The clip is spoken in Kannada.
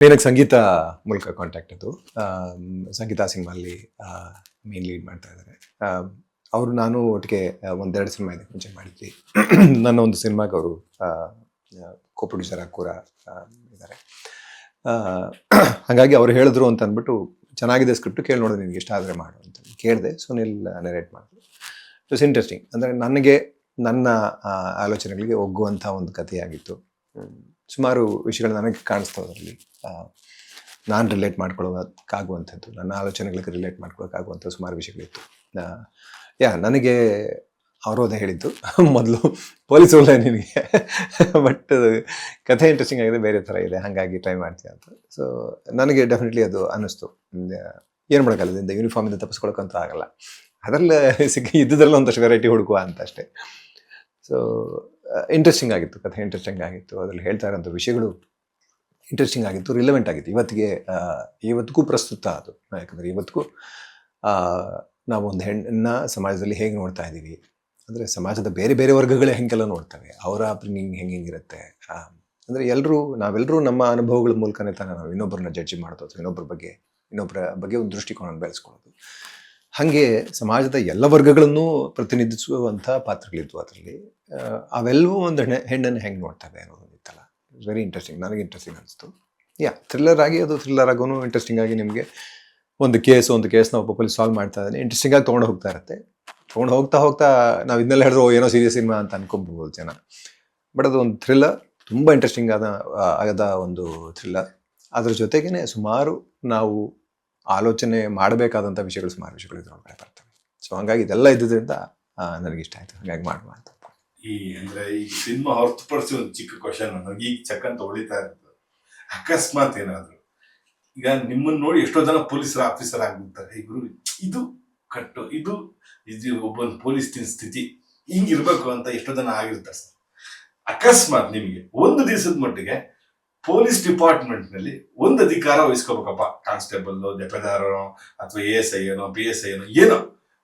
ಮೇನಕ್ಕೆ ಸಂಗೀತ ಮೂಲಕ ಕಾಂಟ್ಯಾಕ್ಟ್ ಅದು. ಸಂಗೀತಾ ಸಿನಿಮಾಲ್ಲಿ ಮೇನ್ ಲೀಡ್ ಮಾಡ್ತಾ ಇದ್ದಾರೆ ಅವರು ನಾನು ಒಟ್ಟಿಗೆ ಒಂದೆರಡು ಸಿನಿಮಾ ಇದಕ್ಕೆ ಮುಂಚೆ ಮಾಡಿದ್ವಿ. ನನ್ನ ಒಂದು ಸಿನಿಮಾಗೆ ಅವರು ಕೋ ಪ್ರೊಡ್ಯೂಸರ್ ಕೂಡ ಇದ್ದಾರೆ ಹಾಗಾಗಿ ಅವ್ರು ಹೇಳಿದ್ರು ಅಂತ ಅಂದ್ಬಿಟ್ಟು, ಚೆನ್ನಾಗಿದೆ ಸ್ಕ್ರಿಪ್ಟ್ ಕೇಳಿ ನೋಡಿದ್ರೆ ನಿನಗೆ ಇಷ್ಟ ಆದರೆ ಮಾಡು ಅಂತ ಕೇಳಿದೆ, ಸುನಿಲ್ ನೆರೇಟ್ ಮಾಡಿದ್ರು. ಇಟ್ಸ್ ಇಂಟ್ರೆಸ್ಟಿಂಗ್ ಅಂದರೆ ನನಗೆ, ನನ್ನ ಆಲೋಚನೆಗಳಿಗೆ ಒಗ್ಗುವಂಥ ಒಂದು ಕಥೆಯಾಗಿತ್ತು. ಸುಮಾರು ವಿಷಯಗಳು ನನಗೆ ಕಾಣಿಸ್ತಾವೆ ಅದರಲ್ಲಿ. ನಾನು ರಿಲೇಟ್ ಮಾಡ್ಕೊಳ್ಳೋದಕ್ಕಾಗುವಂಥದ್ದು ನನ್ನ ಆಲೋಚನೆಗಳಿಗೆ ರಿಲೇಟ್ ಮಾಡ್ಕೊಳ್ಳೋಕ್ಕಾಗುವಂಥ ಸುಮಾರು ವಿಷಯಗಳಿತ್ತು. ಯಾ, ನನಗೆ ಅವರು ಅದೇ ಹೇಳಿದ್ದು. ಮೊದಲು ಪೊಲೀಸ್ ಒಳ್ಳೆ ನಿನಗೆ. ಬಟ್ ಕಥೆ ಇಂಟ್ರೆಸ್ಟಿಂಗ್ ಆಗಿದೆ, ಬೇರೆ ಥರ ಇದೆ. ಹಾಗಾಗಿ ಟ್ರೈ ಮಾಡ್ತೀಯ ಅಂತ. ಸೊ ನನಗೆ ಡೆಫಿನೆಟ್ಲಿ ಅದು ಅನ್ನಿಸ್ತು. ಏನು ಮಾಡೋಕ್ಕಲ್ಲ ಇದರಿಂದ ಯೂನಿಫಾರ್ಮಿಂದ ತಪ್ಪಿಸ್ಕೊಳಕ್ಕಂತೂ ಆಗಲ್ಲ. ಅದರಲ್ಲೇ ಸಿಕ್ಕಿ ಇದ್ದದ್ರಲ್ಲಿ ಒಂದಷ್ಟು ವೆರೈಟಿ ಹುಡುಕುವ ಅಂತ ಅಷ್ಟೇ. ಸೊ ಇಂಟ್ರೆಸ್ಟಿಂಗ್ ಆಗಿತ್ತು, ಕಥೆ ಇಂಟ್ರೆಸ್ಟಿಂಗ್ ಆಗಿತ್ತು. ಅದರಲ್ಲಿ ಹೇಳ್ತಾ ಇರೋಂಥ ವಿಷಯಗಳು ಇಂಟ್ರೆಸ್ಟಿಂಗ್ ಆಗಿತ್ತು ರಿಲೆವೆಂಟ್ ಆಗಿತ್ತು. ಇವತ್ತಿಗೆ ಇವತ್ತಿಗೂ ಪ್ರಸ್ತುತ ಅದು. ಯಾಕಂದರೆ ಇವತ್ತಿಗೂ ನಾವು ಒಂದು ಹೆಣ್ಣನ್ನ ಸಮಾಜದಲ್ಲಿ ಹೇಗೆ ನೋಡ್ತಾ ಇದ್ದೀವಿ. ಅಂದರೆ ಸಮಾಜದ ಬೇರೆ ಬೇರೆ ವರ್ಗಗಳೇ ಹೆಂಗೆಲ್ಲ ನೋಡ್ತವೆ. ಅವರ ಅಪ್ರಿನಿಂಗ್ ಹೆಂಗೆ ಹೆಂಗಿರುತ್ತೆ? ಅಂದರೆ ಎಲ್ಲರೂ ನಾವೆಲ್ಲರೂ ನಮ್ಮ ಅನುಭವಗಳ ಮೂಲಕನೇ ತಾನೇ ನಾವು ಇನ್ನೊಬ್ಬರನ್ನ ಜಡ್ಜ್ ಮಾಡೋದು ಇನ್ನೊಬ್ಬರ ಬಗ್ಗೆ ಇನ್ನೊಬ್ಬರ ಬಗ್ಗೆ ಒಂದು ದೃಷ್ಟಿಕೋನ ಬೆಳೆಸ್ಕೊಳ್ಳೋದು. ಹಾಗೆ ಸಮಾಜದ ಎಲ್ಲ ವರ್ಗಗಳನ್ನು ಪ್ರತಿನಿಧಿಸುವಂಥ ಪಾತ್ರಗಳಿದ್ವು ಅದರಲ್ಲಿ. ಅವೆಲ್ಲವೂ ಒಂದು ಹೆಣ್ಣೆ ಹೆಣ್ಣನ್ನು ಹೆಂಗೆ ನೋಡ್ತವೆ ಅನ್ನೋದು ಇತ್ತಲ್ಲ ವೆರಿ ಇಂಟ್ರೆಸ್ಟಿಂಗ್ ನನಗೆ ಇಂಟ್ರೆಸ್ಟಿಂಗ್ ಅನಿಸ್ತು. ಯಾ ಥ್ರಿಲ್ಲರ್ ಆಗಿ ಅದು ಥ್ರಿಲ್ಲರ್ ಆಗೋನು ಇಂಟ್ರೆಸ್ಟಿಂಗ್ ಆಗಿ ನಿಮಗೆ ಒಂದು ಕೇಸ್, ಒಂದು ಕೇಸ್ನ ಒಬ್ಬ ಪೊಲೀಸ್ ಸಾಲ್ವ್ ಮಾಡ್ತಾ ಇದ್ದಾನೆ. ಇಂಟ್ರೆಸ್ಟಿಂಗ್ ಆಗಿ ತೊಗೊಂಡು ಹೋಗ್ತಾ ಇರುತ್ತೆ. ತೊಗೊಂಡು ಹೋಗ್ತಾ ಹೋಗ್ತಾ ನಾವು ಇದನ್ನೆಲ್ಲ ಹೇಳಿದ್ರು ಏನೋ ಸೀರಿಯಸ್ ಸಿನಿಮಾ ಅಂತ ಅನ್ಕೊಬೋದು ಜನ. ಬಟ್ ಅದು ಒಂದು ಥ್ರಿಲ್ಲರ್ ತುಂಬ ಇಂಟ್ರೆಸ್ಟಿಂಗ್ ಆದ ಆಗದ ಒಂದು ಥ್ರಿಲ್ಲರ್ ಅದ್ರ ಜೊತೆಗೇ ಸುಮಾರು ನಾವು ಆಲೋಚನೆ ಮಾಡಬೇಕಾದಂಥ ವಿಷಯಗಳು ಸುಮಾರು ವಿಷಯಗಳು ಇದ್ರೊಳಗಡೆ ಬರ್ತವೆ. ಸೊ ಹಂಗಾಗಿ ಇದೆಲ್ಲ ಇದ್ದಿದ್ದರಿಂದ ನನಗೆ ಇಷ್ಟ ಆಯಿತು. ಹಾಗಾಗಿ ಮಾಡುವ ಅಂತ. ಈ, ಅಂದ್ರೆ ಈ ಸಿನಿಮಾ ಹೊರತುಪಡಿಸಿ ಒಂದು ಚಿಕ್ಕ ಕ್ವಶನ್ ನನಗೆ ಈಗ ಚೆಕ್ ಅಂತ ಹೊಳಿತಾ ಇರುತ್ತೆ ಅಕಸ್ಮಾತ್ ಏನಾದ್ರು. ಈಗ ನಿಮ್ಮನ್ನು ನೋಡಿ ಎಷ್ಟೋ ಜನ ಪೊಲೀಸರ ಆಫೀಸರ್ ಆಗ್ಬಿಡ್ತಾರೆ. ಗುರು, ಇದು ಕಟ್ಟು, ಇದು ಇದು ಪೊಲೀಸ್ ಸ್ಥಿತಿ. ಹಿಂಗಿರ್ಬೇಕು ಅಂತ ಎಷ್ಟೋ ಜನ ಆಗಿರ್ತಾರೆ ಸರ್. ಅಕಸ್ಮಾತ್ ನಿಮಗೆ ಒಂದು ದಿವಸದ ಮಟ್ಟಿಗೆ ಪೊಲೀಸ್ ಡಿಪಾರ್ಟ್ಮೆಂಟ್ನಲ್ಲಿ ಒಂದು ಅಧಿಕಾರ ವಹಿಸ್ಕೋಬೇಕಪ್ಪ. ಕಾನ್ಸ್ಟೇಬಲ್ ಜಪೆದಾರನೋ ಅಥವಾ ಎ ಎಸ್ ಐ ಏನೋ ಪಿ ಎಸ್ ಐ ಏನೋ ಏನೋ.